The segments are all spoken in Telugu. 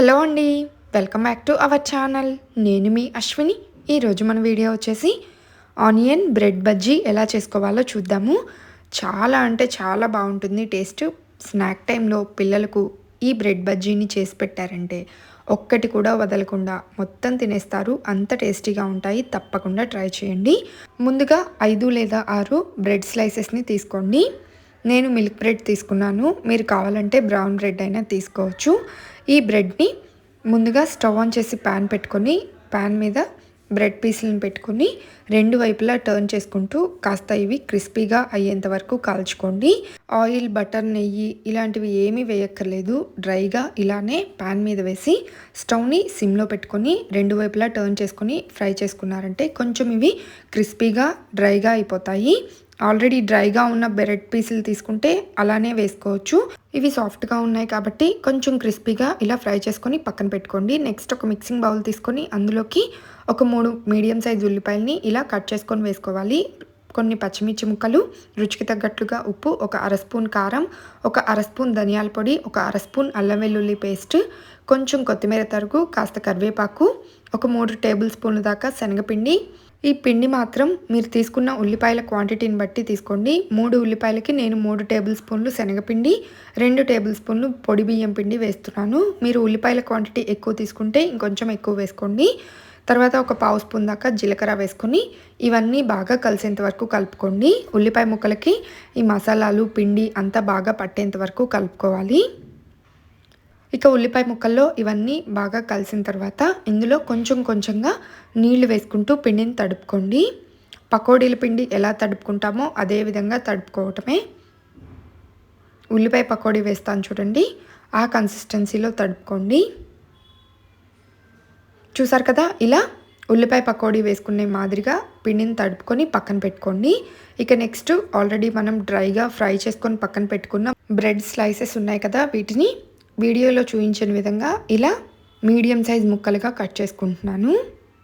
హలో అండి welcome back to our channel. నేను మీ అశ్విని. ఈరోజు మన వీడియో వచ్చేసి ఆనియన్ బ్రెడ్ బజ్జీ ఎలా చేసుకోవాలో చూద్దాము. చాలా అంటే చాలా బాగుంటుంది టేస్ట్. స్నాక్ టైంలో పిల్లలకు ఈ బ్రెడ్ బజ్జీని చేసి పెట్టారంటే ఒక్కటి కూడా వదలకుండా మొత్తం తినేస్తారు. అంత టేస్టీగా ఉంటాయి. తప్పకుండా ట్రై చేయండి. ముందుగా ఐదు లేదా ఆరు బ్రెడ్ స్లైసెస్ని తీసుకోండి. నేను మిల్క్ బ్రెడ్ తీసుకున్నాను. మీరు కావాలంటే బ్రౌన్ బ్రెడ్ అయినా తీసుకోవచ్చు. ఈ బ్రెడ్ని ముందుగా స్టవ్ ఆన్ చేసి ప్యాన్ పెట్టుకొని ప్యాన్ మీద బ్రెడ్ పీసులను పెట్టుకొని రెండు వైపులా టర్న్ చేసుకుంటూ కాస్త ఇవి క్రిస్పీగా అయ్యేంత వరకు కాల్చుకోండి. ఆయిల్ బటర్ నెయ్యి ఇలాంటివి ఏమీ వేయక్కర్లేదు. డ్రైగా ఇలానే ప్యాన్ మీద వేసి స్టవ్ని సిమ్లో పెట్టుకొని రెండు వైపులా టర్న్ చేసుకొని ఫ్రై చేసుకున్నారంటే కొంచెం ఇవి క్రిస్పీగా డ్రైగా అయిపోతాయి. ఆల్రెడీ డ్రైగా ఉన్న బ్రెడ్ పీసులు తీసుకుంటే అలానే వేసుకోవచ్చు. ఇవి సాఫ్ట్గా ఉన్నాయి కాబట్టి కొంచెం క్రిస్పీగా ఇలా ఫ్రై చేసుకొని పక్కన పెట్టుకోండి. నెక్స్ట్ ఒక మిక్సింగ్ బౌల్ తీసుకొని అందులోకి ఒక మూడు మీడియం సైజ్ ఉల్లిపాయలని ఇలా కట్ చేసుకొని వేసుకోవాలి. కొన్ని పచ్చిమిర్చి ముక్కలు రుచికి తగ్గట్లుగా ఉప్పు ఒక అర స్పూన్ కారం ఒక అర స్పూన్ ధనియాల పొడి ఒక అర స్పూన్ అల్లం వెల్లుల్లి పేస్ట్ కొంచెం కొత్తిమీర తరుగు కాస్త కరివేపాకు ఒక మూడు టేబుల్ స్పూన్ల దాకా శనగపిండి. ఈ పిండి మాత్రం మీరు తీసుకున్న ఉల్లిపాయల క్వాంటిటీని బట్టి తీసుకోండి. మూడు ఉల్లిపాయలకి నేను మూడు టేబుల్ స్పూన్లు శనగపిండి రెండు టేబుల్ స్పూన్లు పొడి బియ్యం పిండి వేస్తున్నాను. మీరు ఉల్లిపాయల క్వాంటిటీ ఎక్కువ తీసుకుంటే ఇంకొంచెం ఎక్కువ వేసుకోండి. తర్వాత ఒక పావు స్పూన్ దాకా జీలకర్ర వేసుకొని ఇవన్నీ బాగా కలిసేంత వరకు కలుపుకోండి. ఉల్లిపాయ ముక్కలకి ఈ మసాలాలు పిండి అంతా బాగా పట్టేంత వరకు కలుపుకోవాలి. ఇక ఉల్లిపాయ ముక్కల్లో ఇవన్నీ బాగా కలిసిన తర్వాత ఇందులో కొంచెం కొంచెంగా నీళ్ళు వేసుకుంటూ పిండిని తడుపుకోండి. పకోడీల పిండి ఎలా తడుపుకుంటామో అదే విధంగా తడుపుకోవటమే. ఉల్లిపాయ పకోడీ వేస్తాను చూడండి. ఆ కన్సిస్టెన్సీలో తడుపుకోండి. చూసారు కదా? ఇలా ఉల్లిపాయ పకోడీ వేసుకునే మాదిరిగా పిండిని తడుపుకొని పక్కన పెట్టుకోండి. ఇక నెక్స్ట్ ఆల్రెడీ మనం డ్రైగా ఫ్రై చేసుకొని పక్కన పెట్టుకున్న బ్రెడ్ స్లైసెస్ ఉన్నాయి కదా వీటిని వీడియోలో చూపించిన విధంగా ఇలా మీడియం సైజ్ ముక్కలుగా కట్ చేసుకుంటున్నాను.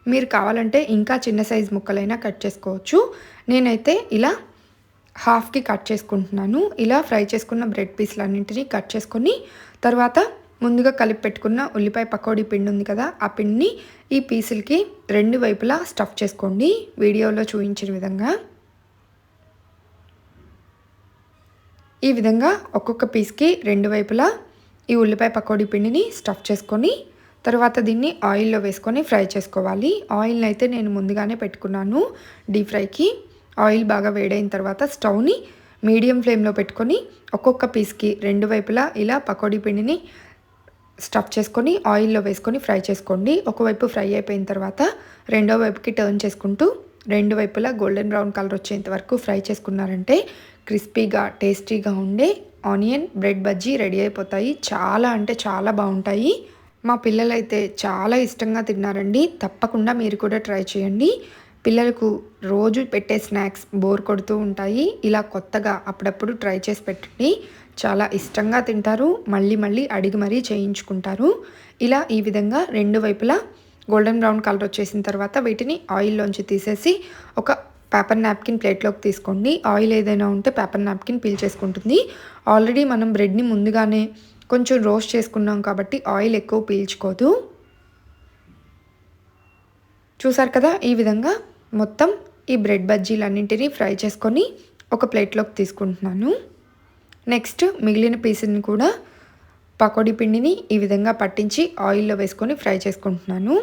మీరు కావాలంటే ఇంకా చిన్న సైజ్ ముక్కలైనా కట్ చేసుకోవచ్చు. నేనైతే ఇలా హాఫ్కి కట్ చేసుకుంటున్నాను. ఇలా ఫ్రై చేసుకున్న బ్రెడ్ పీస్లన్నింటినీ కట్ చేసుకొని తర్వాత ముందుగా కలిపి పెట్టుకున్న ఉల్లిపాయ పకోడీ పిండి ఉంది కదా ఆ పిండిని ఈ పీసులకి రెండు వైపులా స్టఫ్ చేసుకోండి. వీడియోలో చూపించిన విధంగా ఈ విధంగా ఒక్కొక్క పీస్కి రెండు వైపులా ఈ ఉల్లిపాయ పకోడీ పిండిని స్టఫ్ చేసుకొని తర్వాత దీన్ని ఆయిల్లో వేసుకొని ఫ్రై చేసుకోవాలి. ఆయిల్ని అయితే నేను ముందుగానే పెట్టుకున్నాను డీప్ ఫ్రైకి. ఆయిల్ బాగా వేడైన తర్వాత స్టవ్ని మీడియం ఫ్లేమ్లో పెట్టుకొని ఒక్కొక్క పీస్కి రెండు వైపులా ఇలా పకోడీ పిండిని స్టఫ్ చేసుకొని ఆయిల్లో వేసుకొని ఫ్రై చేసుకోండి. ఒకవైపు ఫ్రై అయిపోయిన తర్వాత రెండో వైపుకి టర్న్ చేసుకుంటూ రెండు వైపులా గోల్డెన్ బ్రౌన్ కలర్ వచ్చేంత వరకు ఫ్రై చేసుకున్నారంటే క్రిస్పీగా టేస్టీగా ఉండే ఆనియన్ బ్రెడ్ బజ్జీ రెడీ అయిపోతాయి. చాలా అంటే చాలా బాగుంటాయి. మా పిల్లలైతే చాలా ఇష్టంగా తిన్నారండి. తప్పకుండా మీరు కూడా ట్రై చేయండి. పిల్లలకు రోజు పెట్టే స్నాక్స్ బోర్ కొడుతూ ఉంటాయి. ఇలా కొత్తగా అప్పుడప్పుడు ట్రై చేసి పెట్టండి. చాలా ఇష్టంగా తింటారు. మళ్ళీ మళ్ళీ అడిగి మరీ చేయించుకుంటారు. ఇలా ఈ విధంగా రెండు వైపులా గోల్డెన్ బ్రౌన్ కలర్ వచ్చేసిన తర్వాత వీటిని ఆయిల్లోంచి తీసేసి ఒక పేపర్ నాప్కిన్ ప్లేట్లోకి తీసుకోండి. ఆయిల్ ఏదైనా ఉంటే పేపర్ నాప్కిన్ పీల్ చేసుకుంటుంది. ఆల్రెడీ మనం బ్రెడ్ని ముందుగానే కొంచెం రోస్ట్ చేసుకున్నాం కాబట్టి ఆయిల్ ఎక్కువ పీల్చుకోదు. చూసారు కదా ఈ విధంగా మొత్తం ఈ బ్రెడ్ బజ్జీలన్నింటినీ ఫ్రై చేసుకొని ఒక ప్లేట్లోకి తీసుకుంటున్నాను. నెక్స్ట్ మిగిలిన పీసుని కూడా పకోడీ పిండిని ఈ విధంగా పట్టించి ఆయిల్లో వేసుకొని ఫ్రై చేసుకుంటున్నాను.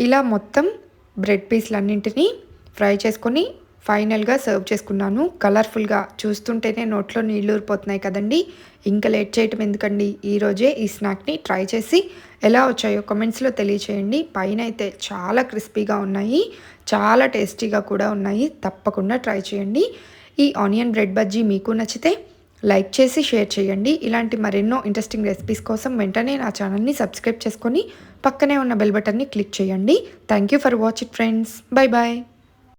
ఇలా మొత్తం బ్రెడ్ పీస్లన్నింటినీ ఫ్రై చేసుకొని ఫైనల్గా సర్వ్ చేసుకున్నాను. కలర్ఫుల్గా చూస్తుంటేనే నోట్లో నీళ్ళు ఊరిపోతున్నాయి కదండి. ఇంకా లేట్ చేయటం ఎందుకండి? ఈరోజే ఈ స్నాక్ని ట్రై చేసి ఎలా వచ్చాయో కమెంట్స్లో తెలియచేయండి. పైన అయితే చాలా క్రిస్పీగా ఉన్నాయి. చాలా టేస్టీగా కూడా ఉన్నాయి. తప్పకుండా ట్రై చేయండి. ఈ ఆనియన్ బ్రెడ్ బజ్జీ మీకు నచ్చితే లైక్ చేసి షేర్ చేయండి. ఇలాంటి మరెన్నో ఇంట్రెస్టింగ్ రెసిపీస్ కోసం వెంటనే నా ఛానల్ని సబ్స్క్రైబ్ చేసుకొని పక్కనే ఉన్న బెల్ బటన్ని క్లిక్ చేయండి. Thank you for watch it friends bye bye